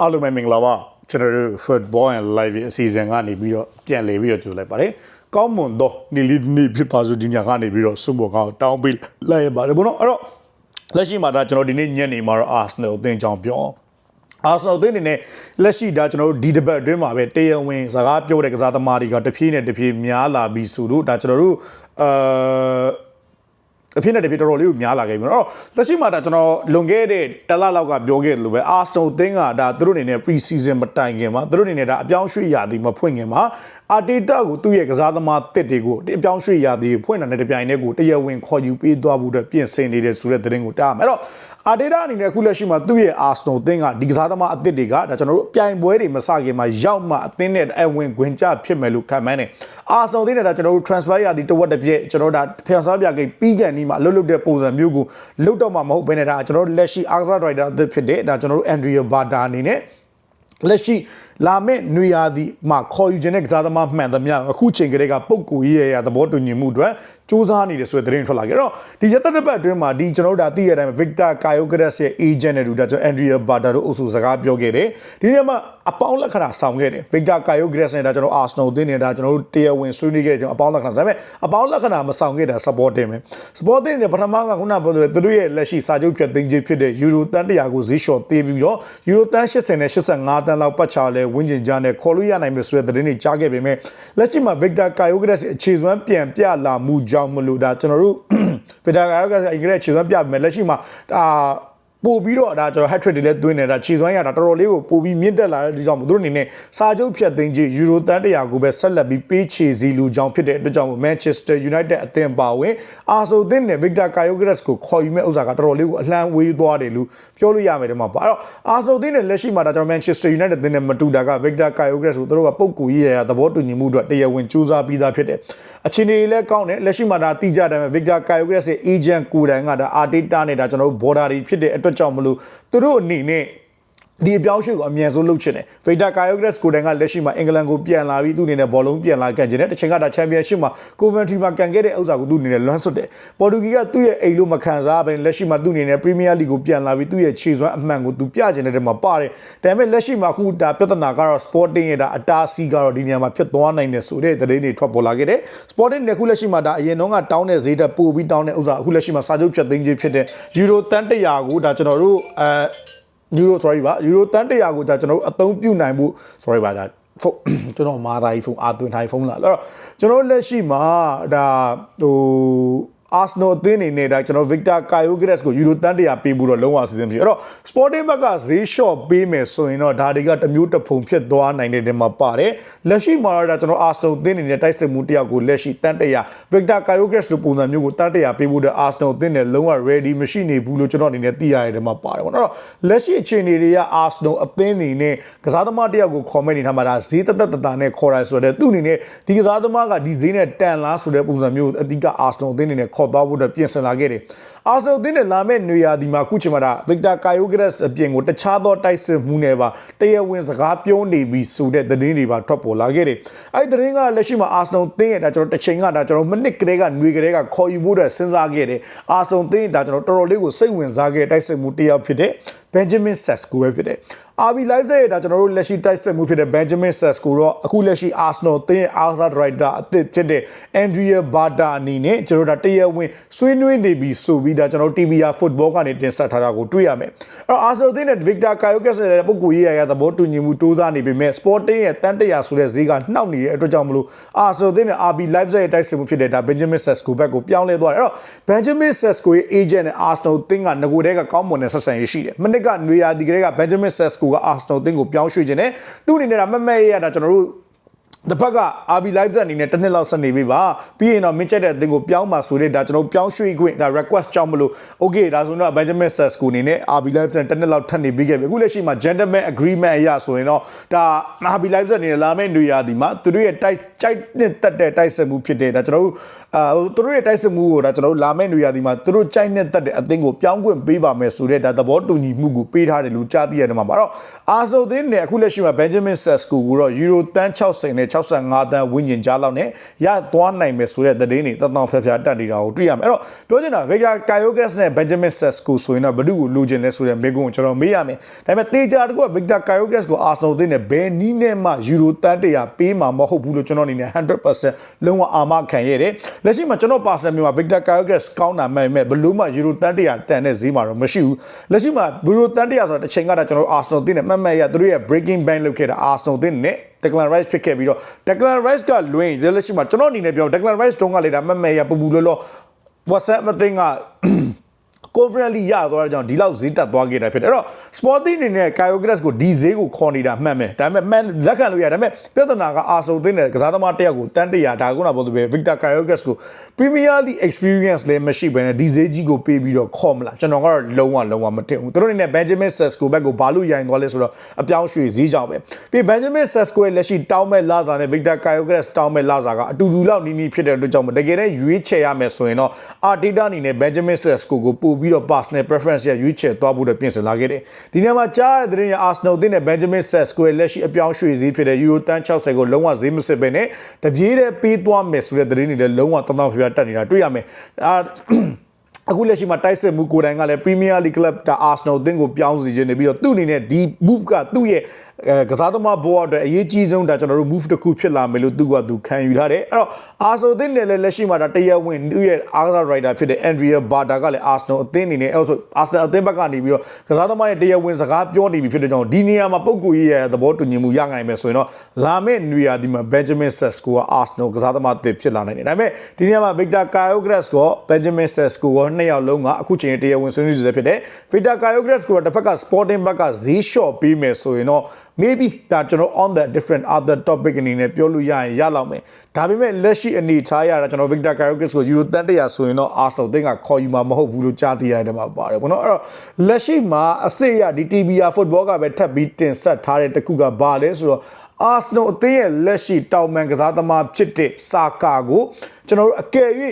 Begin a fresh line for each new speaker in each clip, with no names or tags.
အားလုံးပဲမင်္ဂလာပါကျွန်တော်တို့ football and live အစီအစဉ်ကနေပြီးတော့ပြန်လည်ပြီးတော့ကြိုလိုက်ပါတယ်ကောင်းမွန်သောနီလီနီဖြစ်ပါစို့ဒီညကနေပြီးတော့စွန့်ပေါ်ကောင်းတောင်းပေးလိုက်ရပါတယ်ဘုနော်အဲ့တော့လက်ရှိမှာဒါကျွန်တော်ဒီနေ့ညနေမှာတော့ Arsenal အသင်းကြောင်းပြောအာဆနယ်တင်းနေနဲ့လက်ရှိဒါကျွန်တော်တို့ဒီဒဘတ်အတွင်းမှာပဲတရားဝင်စကားပြောတဲ့ကစားသမားတွေကတဖြည်းနဲ့တဖြည်းများလာပြီးဆိုတော့ဒါကျွန်တော်တို့အာ အဖြစ်နဲ့တဖြစ်တော်တော်လေးကိုများလာခဲ့ပြီ။အဲ့တော့လက်ရှိမှာဒါကျွန်တော်လွန်ခဲ့တဲ့တစ်လလောက်ကပြောခဲ့တယ်လို့ပဲအာစတိုသင်းကဒါသူတို့အနေနဲ့ pre season မတိုင်ခင်မှာသူတို့အနေနဲ့ဒါအပြောင်းရွှေ့ရာသီမဖွင့်ခင်မှာအာတေတာကိုသူ့ရဲ့ကစားသမားတစ်တွေကိုအပြောင်းရွှေ့ရာသီဖွင့်တာနဲ့တပြိုင်တည်းကိုတရားဝင်ခေါ်ယူပေးသွားဖို့အတွက်ပြင်ဆင်နေတဲ့ဆိုတဲ့သတင်းကိုတားမယ်။အဲ့တော့အာတေတာအနေနဲ့အခုလက်ရှိမှာသူ့ရဲ့အာစတိုသင်းကဒီကစားသမားအသစ်တွေကဒါကျွန်တော်တို့အပြိုင်ပွဲတွေမစခင်မှာရောက်မှအသင်းနဲ့အဝင်ခွင်ကြဖြစ်မယ်လို့ခံမှန်းတယ်။အာစတိုသင်းနဲ့ဒါကျွန်တော်တို့ transfer ရာသီတစ်ဝက်တစ်ပြည့်ကျွန်တော်တို့ဒါဖျော်စားပြကိပြီးကန်ဒီမှာလှုပ်လှုပ်တဲ့ပုံစံမျိုးကိုလှုပ်တော့မှမဟုတ်ဘဲနဲ့ဒါကျွန်တော်တို့လက်ရှိ Arsenal Rider အသစ်ဖြစ်တဲ့ဒါကျွန်တော်တို့ Andrea Bata အနေနဲ့လက်ရှိလာမယ့်နွေရာသီမှာခေါ်ယူခြင်းတဲ့ကစားသမားမှန်သမျှအခုချိန်ကလေးကပုတ်ကူရေးရသဘောတူညီမှုအတွက်စူးစမ်းနေတယ်ဆိုတဲ့သတင်းထွက်လာကြတော့ဒီရက်သက်တစ်ပတ်အတွင်းမှာဒီကျွန်တော်တို့ဒါသိရတဲ့အတိုင်း Victor Kyokeres ရဲ့ agent နဲ့တူဒါကျွန်တော် Andrea Bata တို့အုပ်စုစကားပြောခဲ့တယ်ဒီနေ့မှာအပေါင်းလက္ခဏာဆောင်ခဲ့တယ် Victor Kyokeres နဲ့ဒါကျွန်တော် Arsenal တင်းနေတာကျွန်တော်တို့တရားဝင်ဆွေးနွေးခဲ့တယ်ကျွန်တော်အပေါင်းလက္ခဏာဒါပေမဲ့အပေါင်းလက္ခဏာမဆောင်ခဲ့တာ support တင်မယ် support တင်တဲ့ပထမကခုနပြောတဲ့သူတို့ရဲ့လက်ရှိစာချုပ်ဖြတ်သိမ်းခြင်းဖြစ်တဲ့ Euro တန်း100ကိုဈေးလျှော့သေးပြီးတော့ Euro တန်း80နဲ့85တန်းလောက်ပတ်ချလဲဝင်းကျင်ကြားနဲ့ခေါ်လို့ရနိုင်မယ်ဆိုတဲ့သတင်းတွေကြားခဲ့ပေမဲ့လက်ရှိမှာ Victor Kyokeres အခြေစွမ်းပြန်ပြလာမှုကြောင့်မလို့ဒါကျွန်တော်တို့ Victor Kyokeres အင်္ဂလိပ်အခြေစွမ်းပြပေမဲ့လက်ရှိမှာဒါ ပို့ပြီးတော့ဒါကျွန်တော် hat trick တွေလည်းသွင်းနေတာခြေစွမ်းရတာတော်တော်လေးကိုပို့ပြီးမြင့်တက်လာတဲ့ဒီကြောင့်မို့သူတို့အနေနဲ့စာချုပ်ဖြတ်သိမ်းခြင်းယူရိုတန်100ကိုပဲဆက်လက်ပြီးပေးချေစီလူကြောင့်ဖြစ်တဲ့အတွက်ကြောင့်မို့ Manchester United အသင်းပါဝင်အာဆိုသင်းနဲ့ Victor Kyokeres ကိုခေါ်ယူမဲ့ဥစ္စာကတော်တော်လေးကိုအလှမ်းဝေးသွားတယ်လို့ပြောလို့ရမယ်ဒီမှာပါအဲ့တော့အာဆိုသင်းနဲ့လက်ရှိမှာဒါကျွန်တော် Manchester United သင်းနဲ့မတူတာက Victor Kyokeres ကိုသူတို့ကပုတ်ကူရေးရသဘောတူညီမှုအတွက်တရားဝင်စူးစမ်းပြီးသားဖြစ်တယ်အခြေအနေလည်းကောင်းတယ်လက်ရှိမှာဒါတိကျတယ် Victor Kyokeres ရဲ့ agent ကိုယ်တိုင်ကဒါ Arteta နဲ့ဒါကျွန်တော်တို့ border တွေဖြစ်တဲ့အတွက်ကြောင့်မလို့သူတို့အနေနဲ့ ဒီအပြောင်းရွှေ့ကိုအမြန်ဆုံးလုပ်ချင်တယ်။ Victor Kyokeres ကိုတိုင်ကလက်ရှိမှာအင်္ဂလန်ကိုပြန်လာပြီးသူ့အနေနဲ့ဘောလုံးပြန်လာကန်ချင်တယ်။တစ်ချိန်ကဒါချန်ပီယံရှစ်မှာ Coventry မှာကန်ခဲ့တဲ့ဥစ္စာကိုသူ့အနေနဲ့လွှမ်းဆွတ်တယ်။ပေါ်တူဂီကသူ့ရဲ့အိမ်လို့မခံစားဘဲလက်ရှိမှာသူ့အနေနဲ့ Premier League ကိုပြန်လာပြီးသူ့ရဲ့ခြေစွမ်းအမှန်ကိုသူပြချင်တဲ့တဲမှာပါတယ်။ဒါပေမဲ့လက်ရှိမှာအခုဒါပြဿနာကတော့ Sporting ရဲ့ဒါအတားစီးကတော့ဒီနေရာမှာဖြစ်သွားနိုင်တယ်ဆိုတဲ့သတင်းတွေထွက်ပေါ်လာခဲ့တယ်။ Sporting နဲ့အခုလက်ရှိမှာဒါအရင်တော့ကတောင်းတဲ့ဈေးတက်ပို့ပြီးတောင်းတဲ့ဥစ္စာအခုလက်ရှိမှာစာချုပ်ဖြတ်သိမ်းခြင်းဖြစ်တဲ့ Euro တန်100ကိုဒါကျွန်တော်တို့အဲ euro sorry ပါ euro တန်း100ကိုဒါကျွန်တော်တို့အသုံးပြုနိုင်ဖို့ sorry ပါဒါဖုန်းကျွန်တော်မာသားကြီးဖုန်းအာသွင်းထိုင်ဖုန်းလာအဲ့တော့ကျွန်တော်လက်ရှိမှာဒါဟို Arsenal အသင်းအနေနဲ့ဒါကျွန်တော် Victor Kyokeres ကို Euro တန်း100ပေးဖို့တော့လုံးဝအစီအစဉ်မရှိဘူးအဲ့တော့ Sporting ဘက်ကဈေးလျှော့ပေးမယ်ဆိုရင်တော့ဒါတွေကတစ်မျိုးတစ်ဖုံဖြစ်သွားနိုင်တဲ့နေရာမှာပါတယ်လက်ရှိမှာတော့ဒါကျွန်တော် Arsenal အသင်းအနေနဲ့တိုက်စစ်မှုတယောက်ကိုလက်ရှိတန်း100 Victor Kyokeres လိုပုံစံမျိုးကိုတန်း100ပေးဖို့တဲ့ Arsenal အသင်းနဲ့လုံးဝ ready မရှိနေဘူးလို့ကျွန်တော်အနေနဲ့သိရတဲ့နေရာမှာပါတယ်ပေါ့နော်အဲ့တော့လက်ရှိအခြေအနေတွေက Arsenal အသင်းအနေနဲ့ကစားသမားတယောက်ကိုခေါ်မဲ့နေထားမှာဒါဈေးတက်တက်တတာနဲ့ခေါ်ရဆိုတော့သူ့အနေနဲ့ဒီကစားသမားကဒီဈေးနဲ့တန်လားဆိုတဲ့ပုံစံမျိုးအဓိက Arsenal အသင်းအနေနဲ့ခေါ်သွားဖို့အတွက်ပြင်ဆင်လာခဲ့တယ်။ Arsenal အသင်းနဲ့လာမဲ့နေရာဒီမှာအခုချိန်မှာဒါ Victor Kyokeres အပြင်ကိုတခြားသောတိုက်စစ်မှုနဲ့ပါတရားဝင်စကားပြောနေပြီးဆိုတဲ့သတင်းတွေပါထွက်ပေါ်လာခဲ့တယ်။အဲဒီသတင်းကလက်ရှိမှာ Arsenal အသင်းရဲ့ဒါကျွန်တော်တစ်ချိန်ကဒါကျွန်တော်မနစ်ကလေးကຫນွေကလေးကခေါ်ယူဖို့အတွက်စဉ်းစားခဲ့တယ်။ Arsenal အသင်းဒါကျွန်တော်တော်တော်လေးကိုစိတ်ဝင်စားခဲ့တဲ့တိုက်စစ်မှုတစ်ယောက်ဖြစ်တဲ့ Benjamin Sesko ပဲဖြစ်တယ်။ RB Leipzig ရဲ့ဒါကျွန်တော်တို့လက်ရှိတိုက်စစ်မှုဖြစ်တဲ့ Benjamin Sesko တော့အခုလက်ရှိ Arsenal အသင်း Arsenal Rider အသစ်ဖြစ်တဲ့ Andrea Bata အနေနဲ့ကျွန်တော်တို့ဒါတရားဝင်ဆွေးနွေးနေပြီဆိုပြီးဒါကျွန်တော်တို့ TBR Football ကနေတင်ဆက်ထားတာကိုတွေ့ရမယ်။အဲ့တော့ Arsenal အသင်းနဲ့ Victor Kyokeres ရဲ့ပုံကူရေးရရသဘောတူညီမှုတိုးစားနေပေမဲ့ Sporting ရဲ့တန်တရာဆိုတဲ့ဈေးကနှောက်နေတဲ့အတွက်ကြောင့်မလို့ Arsenal အသင်းနဲ့ RB Leipzig ရဲ့တိုက်စစ်မှုဖြစ်တဲ့ဒါ Benjamin Sesko ဘက်ကိုပြောင်းလဲသွားတယ်။အဲ့တော့ Benjamin Sesko ရဲ့ agent နဲ့ Arsenal အသင်းကငကိုတဲကကောင်းမွန်တဲ့ဆက်ဆံရေးရှိတယ်။မနစ်ကနွေရာသီကလေးက Benjamin Sesko က Arsenal အသင်းကိုပြောင်းရွှေ့ခြင်းနဲ့သူ့အနေနဲ့ဒါမမက်ရရတာကျွန်တော်တို့ တစ်ဖက်က RB Live အနေနဲ့တစ်နှစ်လောက်ဆက်နေပြီပါပြီးရင်တော့မင်းချက်တဲ့အသင်းကိုပြောင်းมาဆိုတဲ့ဒါကျွန်တော်ပြောင်းရွှေ့ခွင့်ဒါ request ကြောင့်မလို့ okay ဒါဆိုတော့ Benjamin Sesko အနေနဲ့ RB Live နဲ့တစ်နှစ်လောက်ထပ်နေပြီးခဲ့ပြီအခုလက်ရှိမှာ gentleman agreement အရဆိုရင်တော့ဒါ RB Live အနေနဲ့လာမယ့်နေရာဒီမှာသူတို့ရဲ့တိုက်ကြကြိုက်နှစ်တက်တဲ့တိုက်စစ်မှုဖြစ်တယ်ဒါကျွန်တော်တို့အာဟိုသူတို့ရဲ့တိုက်စစ်မှုကိုဒါကျွန်တော်တို့လာမယ့်နေရာဒီမှာသူတို့ကြိုက်နှစ်တက်တဲ့အသင်းကိုပြောင်းခွင့်ပေးပါမယ်ဆိုတဲ့ဒါသဘောတူညီမှုကိုပေးထားတယ်လို့ကြားသိရတယ်မှာပါတော့အာဆိုသင်းနဲ့အခုလက်ရှိမှာ Benjamin Sesko ကိုတော့ Euro တန်း60နဲ့65တန်းဝန်းကျင်ကြားလောက်နဲ့ရသွားနိုင်မယ်ဆိုတဲ့သတင်းတွေတသောဖျားဖျားတက်နေတာကိုတွေ့ရမယ်အဲ့တော့ပြောချင်တာ Victor Kayogas နဲ့ Benjamin Sesko ဆိုရင်တော့ဘယ်သူကိုလိုချင်လဲဆိုတဲ့မေးခွန်းကိုကျွန်တော်မေးရမယ်ဒါပေမဲ့တေချာတကူက Victor Kayogas ကို Arsenal သင်းနဲ့ဘယ်နည်းနဲ့မှ Euro တန်း100ပေးမှာမဟုတ်ဘူးလို့ကျွန်တော်အနေနဲ့100%လုံးဝအာမခံရတယ်လက်ရှိမှာကျွန်တော် Barca မျိုးမှာ Victor Kayogas ကောင်းတာမှန်မဲ့ဘလို့မှ Euro တန်း100တန်တဲ့ဈေးမှာတော့မရှိဘူးလက်ရှိမှာ Euro တန်း100ဆိုတာတစ်ချိန်ကတော့ကျွန်တော် Arsenal သင်းနဲ့မှတ်မှတ်ရသူတို့ရဲ့ breaking band လုပ်ခဲ့တာ Arsenal သင်းနဲ့ Declan Rice ဖြစ်ခဲ့ပြီးတော့ Declan Rice ကလွင်လက်ရှိမှာကျွန်တော်အနေနဲ့ပြော Declan Rice တုန်းကလေဒါမှတ်မှတ်ရပူပူလောလော WhatsApp မသိ ငါ confidently ရသွားတဲ့ကြောင့်ဒီလောက်ဈေးတက်သွားခဲ့တာဖြစ်တယ်အဲ့တော့ sporting အနေနဲ့ Kyograss ကိုဒီဈေးကိုခေါ်နေတာမှတ်မယ်ဒါပေမဲ့မှန်လက်ခံလို့ရတယ်ဒါပေမဲ့ပြဿနာကအာဆုံသိတဲ့ကစားသမားတစ်ယောက်ကိုတန်းတရာဒါကုနာပေါ်သူပဲ Victor Kyograss ကို Premier League experience လည်းမရှိဘဲနဲ့ဒီဈေးကြီးကိုပေးပြီးတော့ခေါ်မလားကျွန်တော်ကတော့လုံးဝလုံးဝမတင်ဘူးသူတို့အနေနဲ့ Benjamin Sesko ဘက်ကိုဘာလို့ရိုင်သွားလဲဆိုတော့အပြောင်းရွှေ့ဈေးကြောင့်ပဲပြီး Benjamin Sesko ရဲ့လက်ရှိတောင်းမဲ့လာစာနဲ့ Victor Kyograss တောင်းမဲ့လာစာကအတူတူလောက်နီးနီးဖြစ်တဲ့အတွက်ကြောင့်တကယ်တမ်းရွေးချယ်ရမယ်ဆိုရင်တော့ Arteta အနေနဲ့ Benjamin Sesko ကိုပို့ပြီးတော့ personal preference ရရွေးချယ်သွားဖို့တော့ပြင်ဆင်လာခဲ့တယ်ဒီနေရာမှာကြားရတဲ့သတင်းရ Arsenal တင်းနဲ့ Benjamin Sesko ရဲ့လက်ရှိအပြောင်းရွှေ့ဈေးဖြစ်တဲ့ Euro တန်း60ကိုလုံးဝဈေးမစစ်ပဲနဲ့တပြေးတဲ့ပေးသွားမယ်ဆိုတဲ့သတင်းတွေလည်းလုံးဝတောင်းတောင်းဖျားတက်နေတာတွေ့ရမယ်အာအခုလက်ရှိမှာတိုက်စစ်မှုကိုယ်တိုင်ကလည်း Premier League Club တာ Arsenal အသင်းကိုပြောင်းစီခြင်းနေပြီးတော့သူ့အနေနဲ့ဒီ move ကသူ့ရဲ့အဲကစားသမားဘောအတွက်အရေးကြီးဆုံးဒါကျွန်တော်တို့ move တစ်ခုဖြစ်လာမယ်လို့သူကသူခံယူထားတယ်အဲ့တော့ Arsenal အသင်းနဲ့လည်းလက်ရှိမှာဒါတရားဝင်သူ့ရဲ့အားကစား rider ဖြစ်တဲ့ Andrea Barta ကလည်း Arsenal အသင်းအနေနဲ့အဲ့ဆို Arsenal အသင်းဘက်ကနေပြီးတော့ကစားသမားရဲ့တရားဝင်စကားပြောနေပြီဖြစ်တဲ့ကြောင့်ဒီနေရာမှာပုံကူရေးရဲ့သဘောတူညီမှုရနိုင်မယ်ဆိုရင်တော့လာမယ့်နေရာဒီမှာ Benjamin Sesko က Arsenal ကစားသမားအသစ်ဖြစ်လာနိုင်တယ်ဒါပေမဲ့ဒီနေရာမှာ Victor Kyograss က Benjamin Sesko ကနှစ်ယောက်လုံးကအခုချိန်တရားဝင်ဆွေးနွေးနေဖြစ်တဲ့ Victor Kyograss ကတစ်ဖက်က Sporting ဘက်ကဈေးလျှော့ပေးမယ်ဆိုရင်တော့ maybe ဒါကျွန်တော် on the different other topic အနေနဲ့ပြောလို့ရရင်ရလောက်မယ်ဒါပေမဲ့လက်ရှိအနေထားရတာကျွန်တော် Victor Kyograss ကို Euro တန်တရာဆိုရင်တော့ Arsenal တင်းကခေါ်ယူမှာမဟုတ်ဘူးလို့ကြားသိရတယ်မှာပါတယ်ဘောနော်အဲ့တော့လက်ရှိမှာအစ်စ်ရဒီ TBR football ကပဲထပ်ပြီးတင်ဆက်ထားတဲ့တခုကဘာလဲဆိုတော့ Arsenal အသင်းရဲ့လက်ရှိတောင်မန်ကစားသမားဖြစ်တဲ့စာကာကိုကျွန်တော်တို့အကယ်၍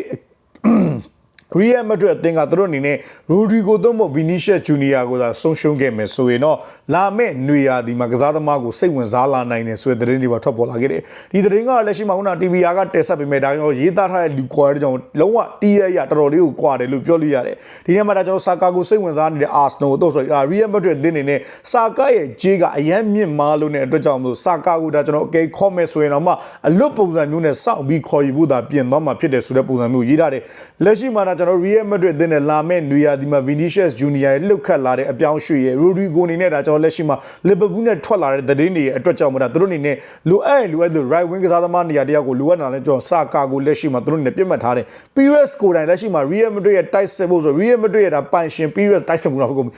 ရီယယ်မက်ဒရစ်အသင်းကသူတို့အနေနဲ့ရိုဒီဂိုသို့မဟုတ်ဗီနီရှက်ဂျူနီယာကိုသာဆုံးရှုံးခဲ့မယ်ဆိုရင်တော့လာမယ့်နွေရာသီမှာကစားသမားကိုစိတ်ဝင်စားလာနိုင်တယ်ဆိုတဲ့သတင်းတွေပါထွက်ပေါ်လာခဲ့တယ်ဒီသတင်းကလက်ရှိမှာခုန TBR ကတက်ဆက်ပေမဲ့ဒါကြောင့်ရေးသားထားတဲ့လူကွာတဲ့ကြောင့်လုံးဝတီးရရတော်တော်လေးကိုကွာတယ်လို့ပြောလို့ရတယ်ဒီနေ့မှာဒါကျွန်တော်ဆာကာကိုစိတ်ဝင်စားနေတဲ့အာဆနယ်တို့ဆိုရီယယ်မက်ဒရစ်အသင်းအနေနဲ့ဆာကာရဲ့ဂျေးကအရန်မြင့်မားလို့တဲ့အတွက်ကြောင့်မလို့ဆာကာကိုဒါကျွန်တော်အကဲခေါ်မယ်ဆိုရင်တော့မှအလွတ်ပုံစံမျိုးနဲ့စောင့်ပြီးခေါ်ယူဖို့သာပြင်သွားမှာဖြစ်တယ်ဆိုတဲ့ပုံစံမျိုးရေးထားတယ်လက်ရှိမှာဒါကျွန်တော် Real Madrid အသင်းနဲ့လာမယ့်နွေရာသီမှာ Vinicius Junior ရဲ့လှုပ်ခတ်လာတဲ့အပြောင်းရွှေ့ရဲ့ Rodrigo အနေနဲ့ဒါကျွန်တော်လက်ရှိမှာ Liverpool နဲ့ထွက်လာတဲ့သတင်းတွေရဲ့အတွက်ကြောင့်မလားသူတို့အနေနဲ့လိုအပ်ရင်လိုအပ်လို့ right wing ကစားသမားနေရာတယောက်ကိုလိုအပ်တာလဲကျွန်တော်စာကာကိုလက်ရှိမှာသူတို့အနေနဲ့ပြတ်မှတ်ထားတယ် Pires ကိုယ်တိုင်လက်ရှိမှာ Real Madrid ရဲ့တိုက်စစ်ဖို့ဆို Real Madrid ရဲ့ဒါပိုင်ရှင် Pires တိုက်စစ်မှုတော့ဟုတ်ကုန်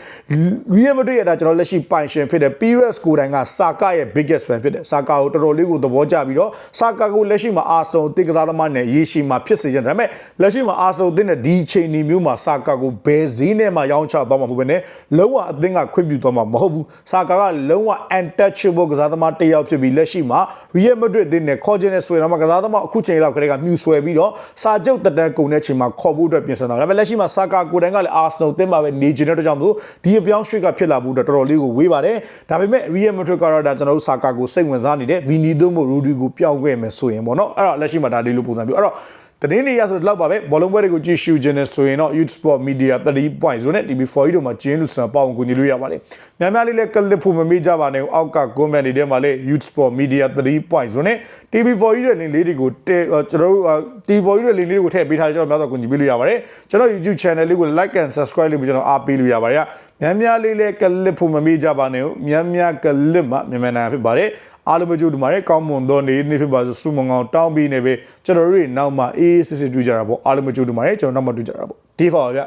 Real Madrid ရဲ့ဒါကျွန်တော်လက်ရှိပိုင်ရှင်ဖြစ်တဲ့ Pires ကိုယ်တိုင်ကစာကာရဲ့ biggest fan ဖြစ်တယ်စာကာကိုတော်တော်လေးကိုသဘောကျပြီးတော့စာကာကိုလက်ရှိမှာအာဆန်တစ်ကစားသမားနဲ့ရေရှည်မှာဖြစ်စေချင်တယ်ဒါပေမဲ့လက်ရှိမှာအာဆန်တစ်နဲ့ဒီချိန်ဒီမျိုးမှာစာကာကိုဘယ်ဈေးနဲ့မှရောင်းချသွားမှာမဟုတ်ဘဲနဲ့လုံးဝအသင်းကခွင့်ပြုသွားမှာမဟုတ်ဘူးစာကာကလုံးဝ untouchable ကစားသမားတစ်ယောက်ဖြစ်ပြီးလက်ရှိမှာ Real Madrid အသင်းနဲ့ခေါ်ချင်တဲ့ဆိုရင်တော့ကစားသမားအခုချိန်လောက်ခရဲကမြူဆွဲပြီးတော့စာချုပ်တက်တက်ကုန်တဲ့ချိန်မှာခေါ်ဖို့အတွက်ပြင်ဆင်တာဒါပေမဲ့လက်ရှိမှာစာကာကိုယ်တိုင်ကလည်း Arsenal အသင်းမှာပဲနေကျင်တဲ့အတွက်ကြောင့်မလို့ဒီအပြောင်းရွှေ့ကဖြစ်လာဖို့အတွက်တော်တော်လေးကိုဝေးပါတယ်ဒါပေမဲ့ Real Madrid ကတော့ဒါကျွန်တော်တို့စာကာကိုစိတ်ဝင်စားနေတဲ့ Vini တို့မို့ Rudy ကိုပြောင်းခဲ့မယ်ဆိုရင်ပေါ့နော်အဲ့တော့လက်ရှိမှာဒါလေးလိုပုံစံမျိုးအဲ့တော့သ တင်းတွေရဆိုတော့ပါပဲဘောလုံးပွဲတွေကိုကြည့်ရှုခြင်းနဲ့ဆိုရင်တော့ Youth Sport Media 3.0နဲ့ TV4 တို့မှာကျင်းလို့စံပေါအောင်ကူညီလို့ရပါတယ်။များများလေးလည်းကလစ်ဖို့မမေ့ကြပါနဲ့။အောက်က comment တွေထဲမှာလည်း Youth Sport Media 3.0နဲ့ TV4 ရဲ့ link လေးတွေကိုတဲကျွန်တော်တို့ TV4 ရဲ့ link လေးတွေကိုထည့်ပေးထားကြတော့များစွာကူညီပေးလို့ရပါတယ်။ကျွန်တော် YouTube channel လေးကို like and subscribe လုပ်ပြီးကျွန်တော်အားပေးလို့ရပါတယ်။များများလေးလည်းကလစ်ဖို့မမေ့ကြပါနဲ့။များများကလစ်မှမြန်မာနိုင်ငံဖြစ်ပါတယ်။ အားလုံးပဲကြိုးတူပါတယ်ကောင်းမွန်သောနေ့နေ့ဖြစ်ပါစို့ဆုမွန်ကောင်းတောင်းပြီးနေပဲကျွန်တော်တို့နောက်မှအေးအေးစစ်စစ်တွေ့ကြတာပေါ့အားလုံးပဲကြိုးတူပါတယ်ကျွန်တော်နောက်မှတွေ့ကြတာပေါ့ဒီဖော်ဗျ